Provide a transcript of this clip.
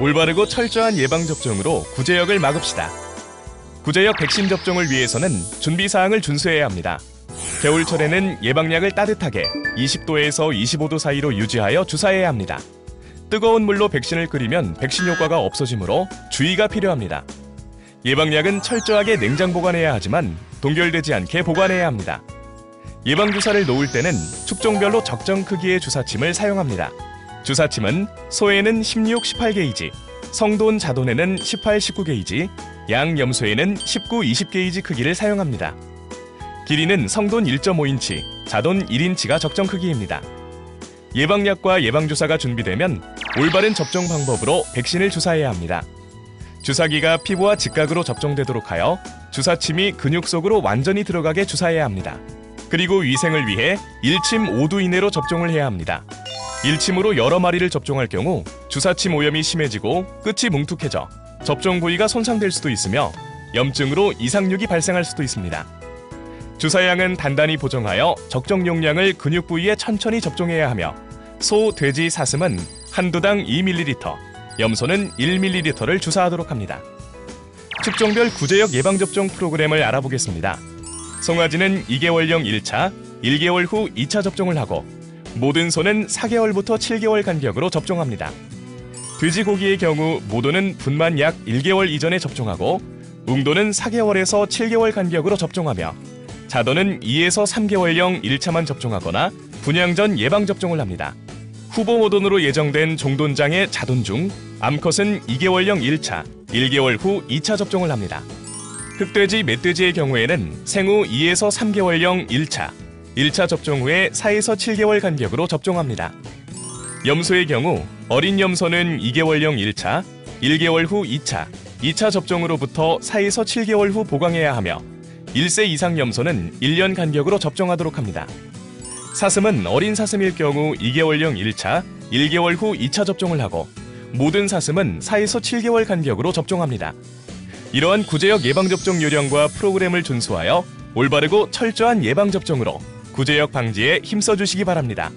올바르고 철저한 예방접종으로 구제역을 막읍시다. 구제역 백신 접종을 위해서는 준비사항을 준수해야 합니다. 겨울철에는 예방약을 따뜻하게 20도에서 25도 사이로 유지하여 주사해야 합니다. 뜨거운 물로 백신을 끓이면 백신 효과가 없어지므로 주의가 필요합니다. 예방약은 철저하게 냉장 보관해야 하지만 동결되지 않게 보관해야 합니다. 예방주사를 놓을 때는 축종별로 적정 크기의 주사침을 사용합니다. 주사침은 소에는 16, 18게이지, 성돈, 자돈에는 18, 19게이지, 양염소에는 19, 20게이지 크기를 사용합니다. 길이는 성돈 1.5인치, 자돈 1인치가 적정 크기입니다. 예방약과 예방주사가 준비되면 올바른 접종 방법으로 백신을 주사해야 합니다. 주사기가 피부와 직각으로 접종되도록 하여 주사침이 근육 속으로 완전히 들어가게 주사해야 합니다. 그리고 위생을 위해 1침 5두 이내로 접종을 해야 합니다. 1침으로 여러 마리를 접종할 경우 주사침 오염이 심해지고 끝이 뭉툭해져 접종 부위가 손상될 수도 있으며 염증으로 이상육이 발생할 수도 있습니다. 주사량은 단단히 보정하여 적정 용량을 근육 부위에 천천히 접종해야 하며 소, 돼지, 사슴은 한두 당 2ml, 염소는 1ml를 주사하도록 합니다. 축종별 구제역 예방접종 프로그램을 알아보겠습니다. 송아지는 2개월령 1차, 1개월 후 2차 접종을 하고 모든 소는 4개월부터 7개월 간격으로 접종합니다. 돼지고기의 경우 모도는 분만 약 1개월 이전에 접종하고 웅도는 4개월에서 7개월 간격으로 접종하며 자도는 2에서 3개월령 1차만 접종하거나 분양 전 예방 접종을 합니다. 후보 모돈으로 예정된 종돈장의 자돈 중 암컷은 2개월령 1차, 1개월 후 2차 접종을 합니다. 흑돼지, 멧돼지의 경우에는 생후 2에서 3개월령 1차, 1차 접종 후에 4에서 7개월 간격으로 접종합니다. 염소의 경우 어린 염소는 2개월령 1차, 1개월 후 2차, 2차 접종으로부터 4에서 7개월 후 보강해야 하며 1세 이상 염소는 1년 간격으로 접종하도록 합니다. 사슴은 어린 사슴일 경우 2개월령 1차, 1개월 후 2차 접종을 하고 모든 사슴은 4에서 7개월 간격으로 접종합니다. 이러한 구제역 예방접종 요령과 프로그램을 준수하여 올바르고 철저한 예방접종으로 구제역 방지에 힘써주시기 바랍니다.